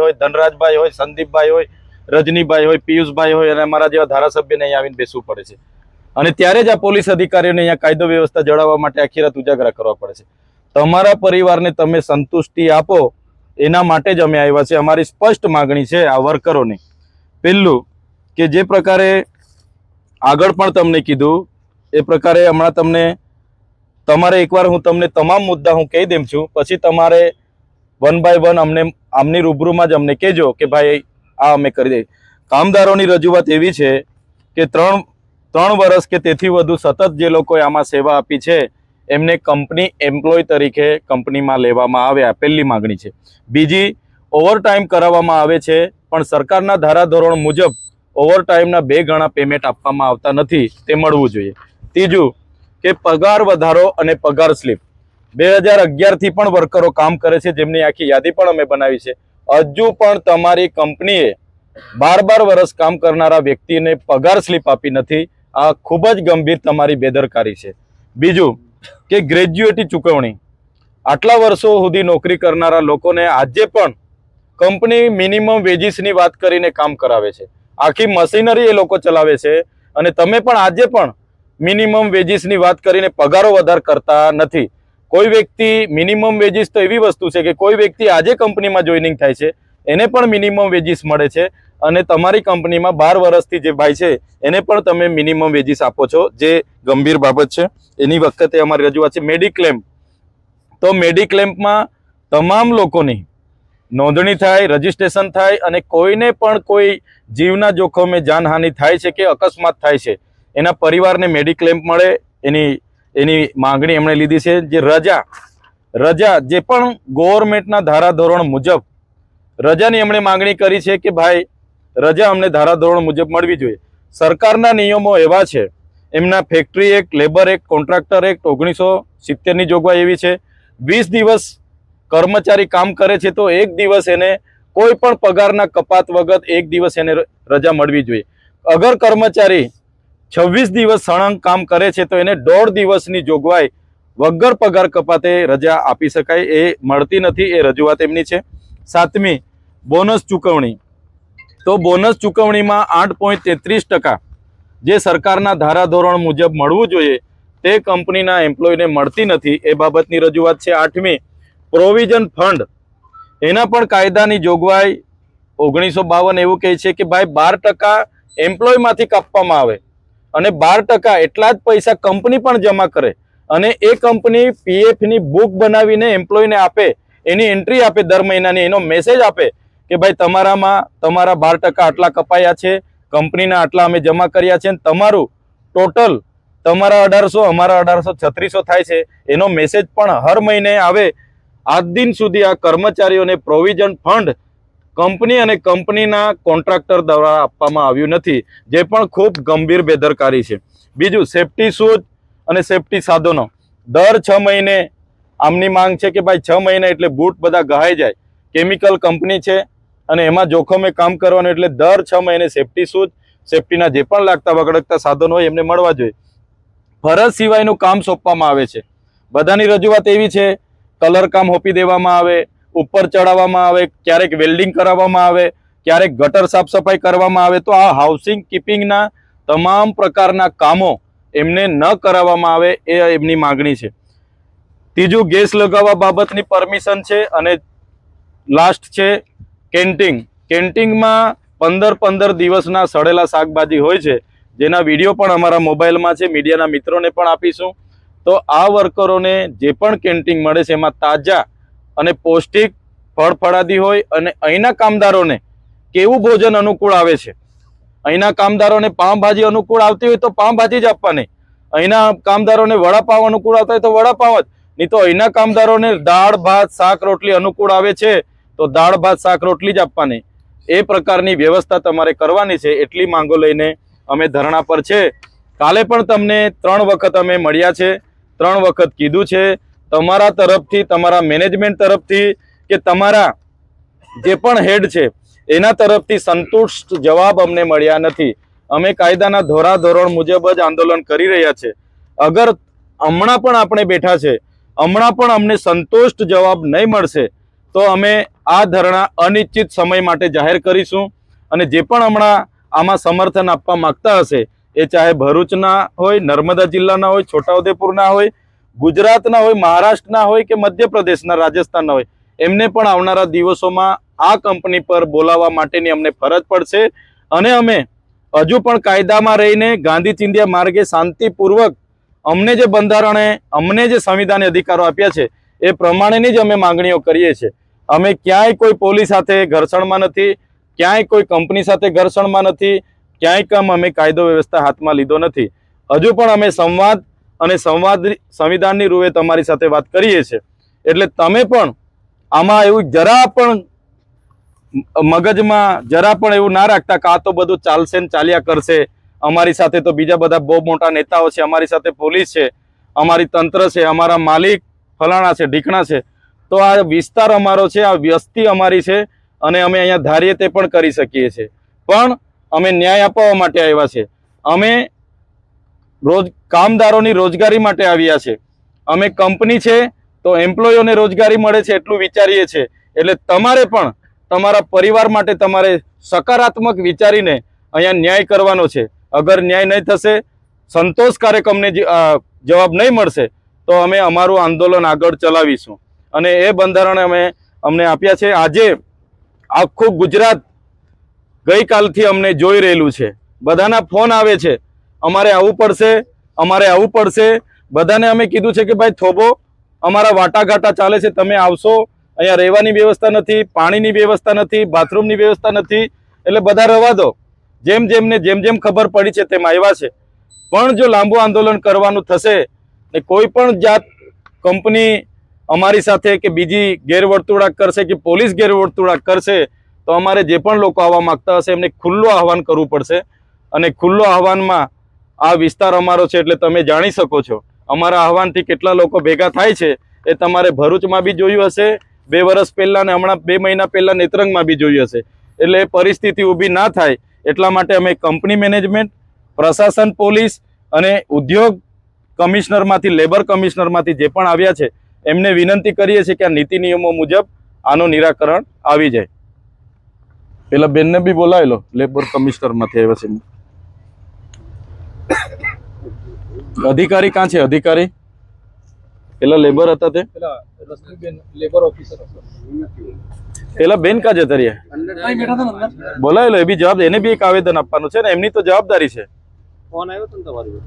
હોય, ધનરાજભાઈ હોય, સંદીપભાઈ હોય, રજનીભાઈ હોય, પિયુષભાઈ હોય અને અમારા જેવા ધારાસભ્યને અહીંયા આવીને બેસવું પડે છે. અને ત્યારે જ આ પોલીસ અધિકારીઓને અહીંયા કાયદો વ્યવસ્થા જળાવવા માટે આખી રાત ઉજાગરા કરવા પડે છે. તમારા પરિવારને તમે સંતુષ્ટિ આપો, એના માટે જ અમે આવ્યા છે અમારી સ્પષ્ટ માગણી છે આ વર્કરોની. પહેલું કે જે પ્રકારે આગળ પણ તમને કીધું, એ પ્રકારે હમણાં તમને તમારે એકવાર હું તમને તમામ મુદ્દા હું કહી દેમ છું. પછી તમારે વન બાય વન અમને, આમની રૂબરૂમાં જ અમને કહેજો કે ભાઈ, આ અમે કરી દઈએ. કામદારોની રજૂઆત એવી છે કે ત્રણ ત્રણ વર્ષ કે તેથી વધુ સતત જે લોકોએ આમાં સેવા આપી છે, એમને કંપની એમ્પ્લોય તરીકે કંપનીમાં લેવામાં આવ્યા પહેલી માગણી છે. બીજી, ઓવરટાઈમ કરાવવામાં આવે છે, પણ સરકારના ધારાધોરણ મુજબ ઓવરટાઈમના બે ગણા પેમેન્ટ આપવામાં આવતા નથી, તે મળવું જોઈએ. ત્રીજું, કે પગાર વધારો અને પગાર સ્લીપ. બે હજાર અગિયારથી પણ વર્કરો કામ કરે છે, જેમની આખી યાદી પણ અમે બનાવી છે. હજુ પણ તમારી કંપનીએ બાર બાર વર્ષ કામ કરનારા વ્યક્તિને પગાર સ્લીપ આપી નથી. આ ખૂબ જ ગંભીર તમારી બેદરકારી છે. બીજું કે ગ્રેજ્યુએટી ચૂકવણી. આટલા વર્ષો સુધી નોકરી કરનારા લોકોને આજે પણ કંપની મિનિમમ વેજીસની વાત કરીને કામ કરાવે છે. આખી મશીનરી એ લોકો ચલાવે છે અને તમે પણ આજે પણ મિનિમમ વેજીસની વાત કરીને પગારો વધાર કરતા નથી. કોઈ વ્યક્તિ મિનિમમ વેજીસ તો એવી વસ્તુ છે કે કોઈ વ્યક્તિ આજે કંપનીમાં જોઈનિંગ થાય છે, એને પણ મિનિમમ વેજીસ મળે છે અને તમારી કંપનીમાં બાર વર્ષથી જે ભાઈ છે, એને પણ તમે મિનિમમ વેજીસ આપો છો, જે ગંભીર બાબત છે. એની વખતે અમારી રજૂઆત છે મેડિક્લેમ્પ તો મેડિક્લેમ્પમાં તમામ લોકોની નોંધણી થાય રજીસ્ટ્રેશન થાય અને કોઈને પણ કોઈ જીવના જોખમે જાનહાનિ થાય છે કે અકસ્માત થાય છે, એના પરિવારને મેડિક્લેમ મળે, એની એની માંગણી એમણે લીધી છે જે રજા રજા જે પણ ગવર્મેન્ટના ધારાધોરણ મુજબ, રજાની એમણે માંગણી કરી છે કે ભાઈ, રજા અમને ધારાધોરણ મુજબ મળવી જોઈએ. સરકારના નિયમો એવા છે, એમના factory act, labour act, contractor act ઓગણીસો સિત્તેરની જોગવાઈ એવી છે. વીસ દિવસ કર્મચારી કામ કરે છે તો એક દિવસ એને કોઈ પણ પગારના કપાત વગર એક દિવસ એને રજા મળવી જોઈએ. અગર કર્મચારી છવ્વીસ દિવસ સળંગ કામ કરે છે તો એને દોઢ દિવસની જોગવાઈ વગર પગાર કપાતે રજા આપી શકાય એ મળતી નથી, એ રજૂઆત એમની છે. સાતમી, બોનસ ચૂકવણી. તો બોનસ ચૂકવણીમાં આઠ પોઈન્ટ તેત્રીસ ટકા જે સરકારના ધારાધોરણ મુજબ મળવું જોઈએ તે કંપનીના એમ્પ્લોયને મળતી નથી, એ બાબતની રજૂઆત છે. આઠમી, પ્રોવિઝન ફંડ. એના પણ કાયદાની જોગવાઈ ઓગણીસો બાવન એવું કહે છે કે ભાઈ બાર ટકા એમ્પ્લોયમાંથી કાપવામાં આવે. અને બાર ટકા એટલા જ પૈસા કંપની પણ જમા કરે. અને એ કંપની પીએફની બુક બનાવીને એમ્પ્લોયને આપે, એની એન્ટ્રી આપે દર મહિનાની, એનો મેસેજ આપે કે ભાઈ તમારામાં તમારા બાર ટકા આટલા કપાયા છે, કંપનીના આટલા અમે જમા કર્યા છે તમારું ટોટલ તમારા અઢારસો, અમારા અઢારસો છત્રીસો થાય છે. એનો મેસેજ પણ હર મહિને આવે. આજ દિન સુધી આ કર્મચારીઓને પ્રોવિઝન ફંડ કંપની અને કંપનીના કોન્ટ્રાક્ટર દ્વારા આપવામાં આવ્યું નથી, જે પણ ખૂબ ગંભીર બેદરકારી છે. બીજું, સેફટી શૂઝ અને સેફટી સાધનો. દર છ મહિને, આમની માંગ છે કે ભાઈ છ મહિને એટલે બૂટ બધા ગહાઈ જાય. કેમિકલ કંપની છે અને એમાં જોખમે કામ કરવાનું એટલે દર છ મહિને સેફટી શૂઝ, સેફટીના જે પણ લાગતા વગડકતા સાધનો હોય એમને મળવા જોઈએ. ફરજ સિવાયનું કામ સોંપવામાં આવે છે. બધાની રજૂઆત એવી છે, કલર કામ હોપી દેવામાં આવે ઉપર ચડાવવામાં આવે, ક્યારેક વેલ્ડિંગ કરાવવામાં આવે, ક્યારેક ગટર સાફ સફાઈ કરવામાં આવે, તો આ હાઉસિંગ કીપિંગના તમામ પ્રકારના કામો એમને ન કરાવવામાં આવે એ એમની માગણી છે. ત્રીજું, ગેસ લગાવવા બાબતની પરમિશન છે અને લાસ્ટ છે કેન્ટીન કેન્ટીનમાં પંદર પંદર દિવસના સડેલા શાકભાજી હોય છે, જેના વીડિયો પણ અમારા મોબાઈલમાં છે, મીડિયાના મિત્રોને પણ આપીશું. તો આ વર્કરોને જે પણ કેન્ટીન મળે છે, એમાં તાજા અને પૌષ્ટિક ફળફળાદી હોય અને અહીંના કામદારોને કેવું ભોજન અનુકૂળ આવે છે? અહીંના કામદારોને પાવભાજી અનુકૂળ આવતી હોય તો પાવભાજી જ આપવાની. અહીંના કામદારોને વડાપાવ અનુકૂળ આવતા હોય તો વડાપાવ જ. નહીં તો અહીંના કામદારોને દાળ, ભાત, શાક, રોટલી અનુકૂળ આવે છે તો દાળ, ભાત, શાક, રોટલી જ આપવાની. એ પ્રકારની વ્યવસ્થા તમારે કરવાની છે એટલી માંગો લઈને અમે ધરણા પર છે. કાલે પણ તમને ત્રણ વખત અમે મળ્યા છે. ત્રણ વખત કીધું છે. તમારા તરફથી, તમારા મેનેજમેન્ટ તરફથી કે તમારા જે પણ હેડ છે, એના તરફથી સંતુષ્ટ જવાબ અમને મળ્યા નથી. અમે કાયદાના ધોરાધોરણ મુજબ જ આંદોલન કરી રહ્યા છે. અગર હમણાં પણ આપણે બેઠા છે, હમણાં પણ અમને સંતુષ્ટ જવાબ નહીં મળશે, તો અમે આ ધરણા અનિશ્ચિત સમય માટે જાહેર કરીશું અને જે પણ હમણાં આમાં સમર્થન આપવા માંગતા હશે, એ ચાહે ભરૂચના હોય, નર્મદા જિલ્લાના હોય, છોટાઉદેપુરના હોય ગુજરાતના હોય મહારાષ્ટ્રના હોય કે મધ્યપ્રદેશના રાજસ્થાનના હોય, એમને પણ આવનારા દિવસોમાં આ કંપની પર બોલાવવા માટેની અમને ફરજ પડશે. અને અમે હજુ પણ કાયદામાં રહીને ગાંધી ચિંધ્યા માર્ગે શાંતિપૂર્વક અમને જે બંધારણે, અમને જે સંવિધાને અધિકારો આપ્યા છે, એ પ્રમાણેની જ અમે માંગણીઓ કરીએ છીએ. અમે ક્યાંય કોઈ પોલીસ સાથે ઘર્ષણમાં નથી, ક્યાંય કોઈ કંપની સાથે ઘર્ષણમાં નથી, ક્યાંય કામ અમે કાયદો વ્યવસ્થા હાથમાં લીધો નથી. હજુ પણ અમે સંવાદ અને સંવાદ સંવિધાનની રૂવે તમારી સાથે વાત કરીએ છીએ. એટલે તમે પણ આમાં એવું જરા પણ મગજમાં જરા પણ એવું ના રાખતા કે તો બધું ચાલશે ને ચાલ્યા કરશે. અમારી સાથે તો બીજા બધા બહુ મોટા નેતાઓ છે, અમારી સાથે પોલીસ છે, અમારી તંત્ર છે, અમારા માલિક ફલાણા છે, ઢીકણા છે. તો આ વિસ્તાર અમારો છે, આ વ્યસ્તી અમારી છે અને અમે અહીંયા ધારીએ તે પણ કરી શકીએ છીએ. પણ અમે ન્યાય અપાવવા માટે આવ્યા છે અમે રોજ કામદારોની રોજગારી માટે આવ્યા છે. અમે કંપની છે તો એમ્પ્લોયોને રોજગારી મળે છે એટલું વિચારીએ છીએ એટલે તમારે પણ તમારા પરિવાર માટે તમારે સકારાત્મક વિચારીને અહીંયા ન્યાય કરવાનો છે. અગર ન્યાય નહીં થશે સંતોષકારક અમને જવાબ નહીં મળશે, તો અમે અમારું આંદોલન આગળ ચલાવીશું. અને એ બંધારણ અમે અમને આપ્યા છે. આજે આખું ગુજરાત ગઈકાલથી અમને જોઈ રહેલું છે. બધાના ફોન આવે છે. અમારે આવવું પડશે, અમારે આવવું પડશે. બધાને અમે કીધું છે કે ભાઈ થોભો, અમારા વાટાઘાટા ચાલે છે, તમે આવશો. અહીંયા રહેવાની વ્યવસ્થા નથી, પાણીની વ્યવસ્થા નથી, બાથરૂમની વ્યવસ્થા નથી. એટલે બધા રવા દો. જેમ જેમને જેમ જેમ ખબર પડી છે તેમ આવ્યા છે. પણ જો લાંબુ આંદોલન કરવાનું થશે ને કોઈ પણ જાત કંપની અમારી સાથે કે બીજી ગેરવર્તુળાક કરશે કે પોલીસ ગેરવર્તુળાક કરશે, તો અમારે જે પણ લોકો આવવા માંગતા હશે એમને ખુલ્લું આહવાન કરવું પડશે. અને ખુલ્લું આહવાનમાં આ વિસ્તાર અમારો છે એટલે તમે જાણી શકો છો. અમારા આહવાનથી કેટલા લોકો ભેગા થાય છે એ તમારે ભરૂચમાં બી જોયું હશે. બે વર્ષ પહેલાં ને હમણાં બે મહિના પહેલાં નેત્રંગમાં બી જોયું હશે. એટલે પરિસ્થિતિ ઊભી ના થાય એટલા માટે અમે કંપની મેનેજમેન્ટ, પ્રશાસન, પોલીસ અને ઉદ્યોગ કમિશનરમાંથી, લેબર કમિશનરમાંથી જે પણ આવ્યા છે, એમને વિનંતી કરીએ છીએ કે આ નીતિ નિયમો મુજબ આનું નિરાકરણ આવી જાય. પેલા બેનને બી બોલાવેલો, લેબર કમિશનરમાંથી આવ્યા છે. અધિકારી કાં છે? અધિકારી? પેલા લેબર હતા તે? પેલા લેબર ઓફિસર પેલા બેન કા જતા રહ્યા બોલાવેલો એ બી જવાબ એને બી એક આવેદન આપવાનું છે ને એમની તો જવાબદારી છે. ફોન આવ્યો તમારી